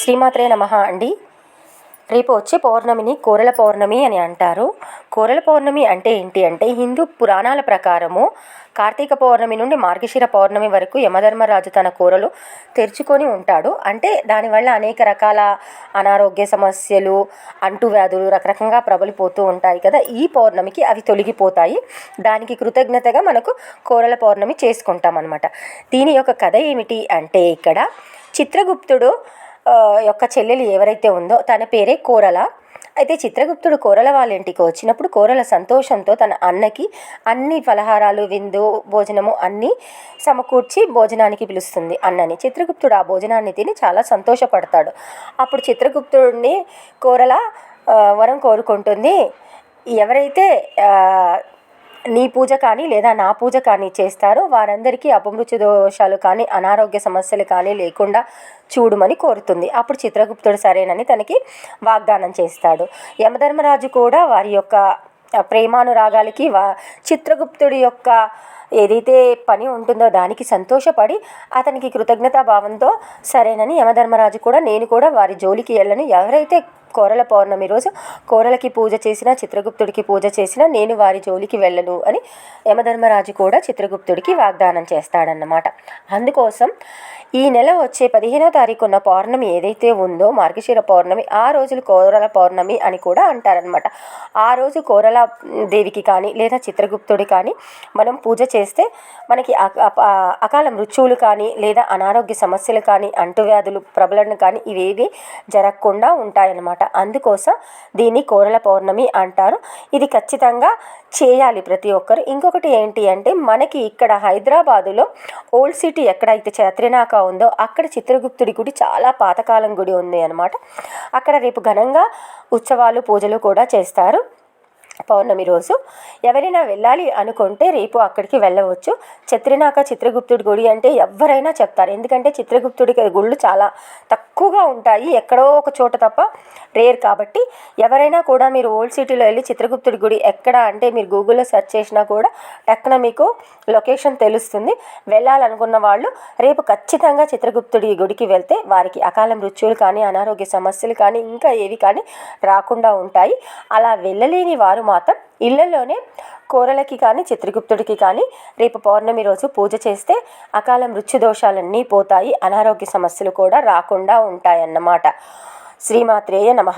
శ్రీమాత్రే నమ అండి. రేపు వచ్చే పౌర్ణమిని కోరల పౌర్ణమి అని అంటారు. కోరల పౌర్ణమి అంటే ఏంటి అంటే హిందూ పురాణాల ప్రకారము కార్తీక పౌర్ణమి నుండి మార్గశిర పౌర్ణమి వరకు యమధర్మరాజు తన కూరలు తెరుచుకొని ఉంటాడు. అంటే దానివల్ల అనేక రకాల అనారోగ్య సమస్యలు అంటువ్యాధులు రకరకంగా ప్రబలిపోతూ ఉంటాయి కదా. ఈ పౌర్ణమికి అవి తొలగిపోతాయి. దానికి కృతజ్ఞతగా మనకు కోరల పౌర్ణమి చేసుకుంటాం అనమాట దీని యొక్క కథ ఏమిటి అంటే ఇక్కడ చిత్రగుప్తుడు యొక్క చెల్లెలు ఎవరైతే ఉందో తన పేరే కోరల అయితే చిత్రగుప్తుడు కోరల వాళ్ళ ఇంటికి వచ్చినప్పుడు కోరల సంతోషంతో తన అన్నకి అన్ని ఫలహారాలు విందు భోజనము అన్నీ సమకూర్చి భోజనానికి పిలుస్తుంది అన్నని. చిత్రగుప్తుడు ఆ భోజనాన్ని తిని చాలా సంతోషపడతాడు. అప్పుడు చిత్రగుప్తుడిని కోరల వరం కోరుకుంటుంది ఎవరైతే నీ పూజ కానీ లేదా నా పూజ కానీ చేస్తారో వారందరికీ అపమృత్యు దోషాలు కానీ అనారోగ్య సమస్యలు కానీ లేకుండా చూడమని కోరుతుంది. అప్పుడు చిత్రగుప్తుడు సరేనని తనకి వాగ్దానం చేస్తాడు. యమధర్మరాజు కూడా వారి యొక్క ప్రేమానురాగాలకి వా చిత్రగుప్తుడి యొక్క ఏదైతే పని ఉంటుందో దానికి సంతోషపడి అతనికి కృతజ్ఞతాభావంతో సరేనని యమధర్మరాజు కూడా నేను కూడా వారి జోలికి వెళ్ళను. ఎవరైతే కోరల పౌర్ణమి రోజు కోరలకి పూజ చేసిన చిత్రగుప్తుడికి పూజ చేసిన నేను వారి జోలికి వెళ్ళను అని యమధర్మరాజు కూడా చిత్రగుప్తుడికి వాగ్దానం చేస్తాడన్నమాట. అందుకోసం ఈ నెల వచ్చే పదిహేనో తారీఖున్న పౌర్ణమి ఏదైతే ఉందో మార్గశిర పౌర్ణమి ఆ రోజులు కోరల పౌర్ణమి అని కూడా అంటారనమాట ఆ రోజు కోరల దేవికి కానీ లేదా చిత్రగుప్తుడి కానీ మనం పూజ చేస్తే మనకి అకాల మృత్యువులు కానీ లేదా అనారోగ్య సమస్యలు కానీ అంటువ్యాధులు ప్రబలన కానీ ఇవేవి జరగకుండా ఉంటాయన్నమాట. అందుకోసం దీన్ని కోరల పౌర్ణమి అంటారు. ఇది ఖచ్చితంగా చేయాలి ప్రతి ఒక్కరు. ఇంకొకటి ఏంటి అంటే మనకి ఇక్కడ హైదరాబాదులో ఓల్డ్ సిటీ ఎక్కడైతే చత్రినాక ఉందో అక్కడ చిత్రగుప్తుడి గుడి చాలా పాతకాలం గుడి ఉంది అనమాట అక్కడ రేపు ఘనంగా ఉత్సవాలు పూజలు కూడా చేస్తారు. పౌర్ణమి రోజు ఎవరైనా వెళ్ళాలి అనుకుంటే రేపు అక్కడికి వెళ్ళవచ్చు. చిత్రనాక చిత్రగుప్తుడి గుడి అంటే ఎవరైనా చెప్తారు. ఎందుకంటే చిత్రగుప్తుడికి గుళ్ళు చాలా తక్కువగా ఉంటాయి. ఎక్కడో ఒక చోట తప్ప రేర్ కాబట్టి ఎవరైనా కూడా మీరు ఓల్డ్ సిటీలో వెళ్ళి చిత్రగుప్తుడి గుడి ఎక్కడ అంటే మీరు గూగుల్లో సెర్చ్ చేసినా కూడా టక్కున మీకు లొకేషన్ తెలుస్తుంది. వెళ్ళాలనుకున్న వాళ్ళు రేపు ఖచ్చితంగా చిత్రగుప్తుడి గుడికి వెళ్తే వారికి అకాల మృత్యులు కానీ అనారోగ్య సమస్యలు కానీ ఇంకా ఏవి కానీ రాకుండా ఉంటాయి. అలా వెళ్ళలేని వారు మాత్రం ఇళ్ళలోనే కూరలకి కానీ చిత్రగుప్తుడికి కానీ రేపు పౌర్ణమి రోజు పూజ చేస్తే అకాల మృత్యుదోషాలన్నీ పోతాయి అనారోగ్య సమస్యలు కూడా రాకుండా ఉంటాయన్నమాట. శ్రీమాత్రేయ నమ.